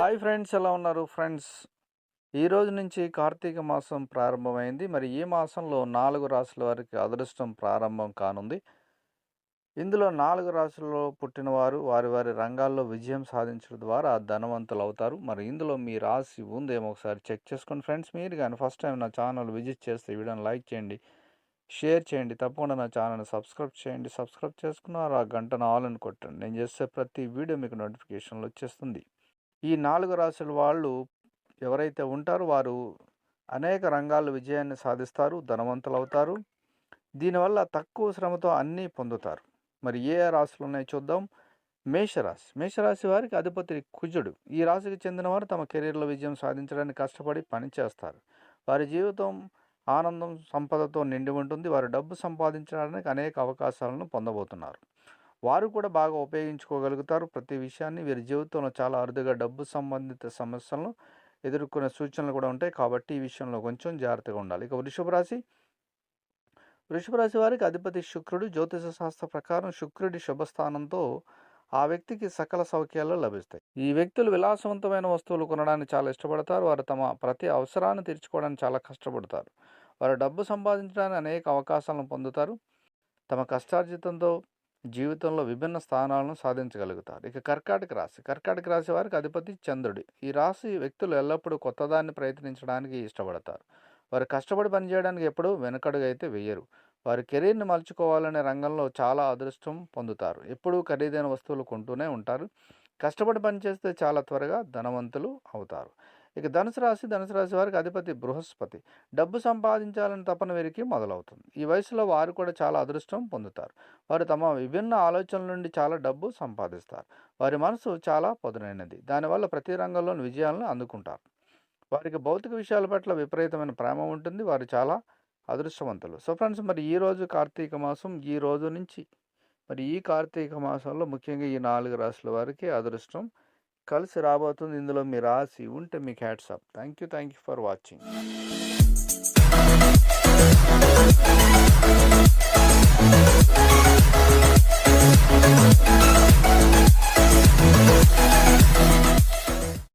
Hi friends ఎలా ఉన్నారు friends ఈ రోజు నుంచి కార్తీక మాసం ప్రారంభమైంది. మరి ఈ మాసంలో నాలుగు రాశుల వారికి అదృష్టం ప్రారంభం కానుంది. ఇందులో నాలుగు రాశుల్లో పుట్టినవారు వారి వారి రంగాల్లో విజయం సాధించడం ద్వారా ధనవంతులు అవుతారు మరి ఇందులో మీ రాశి ఉందేమో ఒకసారి చెక్ చేసుకోండి ఫ్రెండ్స్ మీరు కానీ ఫస్ట్ టైం నా ఛానల్ విజిట్ చేస్తే వీడియోని లైక్ చేయండి. షేర్ చేయండి. తప్పకుండా నా ఛానల్ని సబ్స్క్రైబ్ చేయండి. సబ్స్క్రైబ్ చేసుకున్నారు ఆ గంటను ఆల్ అని కొట్టండి. నేను చేసే ప్రతి వీడియో మీకు నోటిఫికేషన్లు వచ్చేస్తుంది. ఈ నాలుగు రాశుల వాళ్ళు ఎవరైతే ఉంటారో వారు అనేక రంగాల్లో విజయాన్ని సాధిస్తారు ధనవంతులు అవుతారు దీనివల్ల తక్కువ శ్రమతో అన్నీ పొందుతారు. మరి ఏ రాశులు ఉన్నాయో చూద్దాం. మేషరాశి. మేషరాశి వారికి అధిపతి కుజుడు. ఈ రాశికి చెందిన వారు తమ కెరీర్లో విజయం సాధించడానికి కష్టపడి పనిచేస్తారు వారి జీవితం ఆనందం సంపదతో నిండి ఉంటుంది. వారు డబ్బు సంపాదించడానికి అనేక అవకాశాలను పొందబోతున్నారు. వారు కూడా బాగా ఉపయోగించుకోగలుగుతారు. ప్రతి విషయాన్ని వీరి జీవితంలో చాలా అరుదుగా డబ్బు సంబంధిత సమస్యలను ఎదుర్కొనే సూచనలు కూడా ఉంటాయి. కాబట్టి ఈ విషయంలో కొంచెం జాగ్రత్తగా ఉండాలి. ఇక వృషభ రాశి. వృషభ రాశి వారికి అధిపతి శుక్రుడు జ్యోతిష శాస్త్ర ప్రకారం శుక్రుడి శుభస్థానంతో ఆ వ్యక్తికి సకల సౌఖ్యాలు లభిస్తాయి. ఈ వ్యక్తులు విలాసవంతమైన వస్తువులు కొనడానికి చాలా ఇష్టపడతారు. వారు తమ ప్రతి అవసరాన్ని తీర్చుకోవడానికి చాలా కష్టపడతారు. వారు డబ్బు సంపాదించడానికి అనేక అవకాశాలను పొందుతారు. తమ కష్టార్జితంతో జీవితంలో విభిన్న స్థానాలను సాధించగలుగుతారు. ఇక కర్కాటక రాశి. కర్కాటక రాశి వారికి అధిపతి చంద్రుడి. ఈ రాశి వ్యక్తులు ఎల్లప్పుడూ కొత్తదాన్ని ప్రయత్నించడానికి ఇష్టపడతారు. వారు కష్టపడి పనిచేయడానికి ఎప్పుడూ వెనకడుగైతే వేయరు. వారి కెరీర్ని మలుచుకోవాలనే రంగంలో చాలా అదృష్టం పొందుతారు. ఎప్పుడూ ఖరీదైన వస్తువులు కొంటూనే ఉంటారు. కష్టపడి పనిచేస్తే చాలా త్వరగా ధనవంతులు అవుతారు. ఇక ధనుసు రాశి ధనుసు రాశి వారికి అధిపతి బృహస్పతి. డబ్బు సంపాదించాలని తపన వీరికి మొదలవుతుంది. ఈ వయసులో వారు కూడా చాలా అదృష్టం పొందుతారు. వారు తమ విభిన్న ఆలోచనల నుండి చాలా డబ్బు సంపాదిస్తారు. వారి మనసు చాలా పదునైనది. దానివల్ల ప్రతి రంగంలోని విజయాలను అందుకుంటారు. వారికి భౌతిక విషయాల పట్ల విపరీతమైన ప్రేమ ఉంటుంది. వారు చాలా అదృష్టవంతులు. సో ఫ్రెండ్స్ మరి ఈ రోజు కార్తీక మాసం ఈ రోజు నుంచి మరి ఈ కార్తీక మాసంలో ముఖ్యంగా ఈ నాలుగు రాశుల వారికి అదృష్టం కలిసి రాబోతుంది. ఇందులో మీ రాశి ఉంటే మీకు hats off thank you thank you for watching.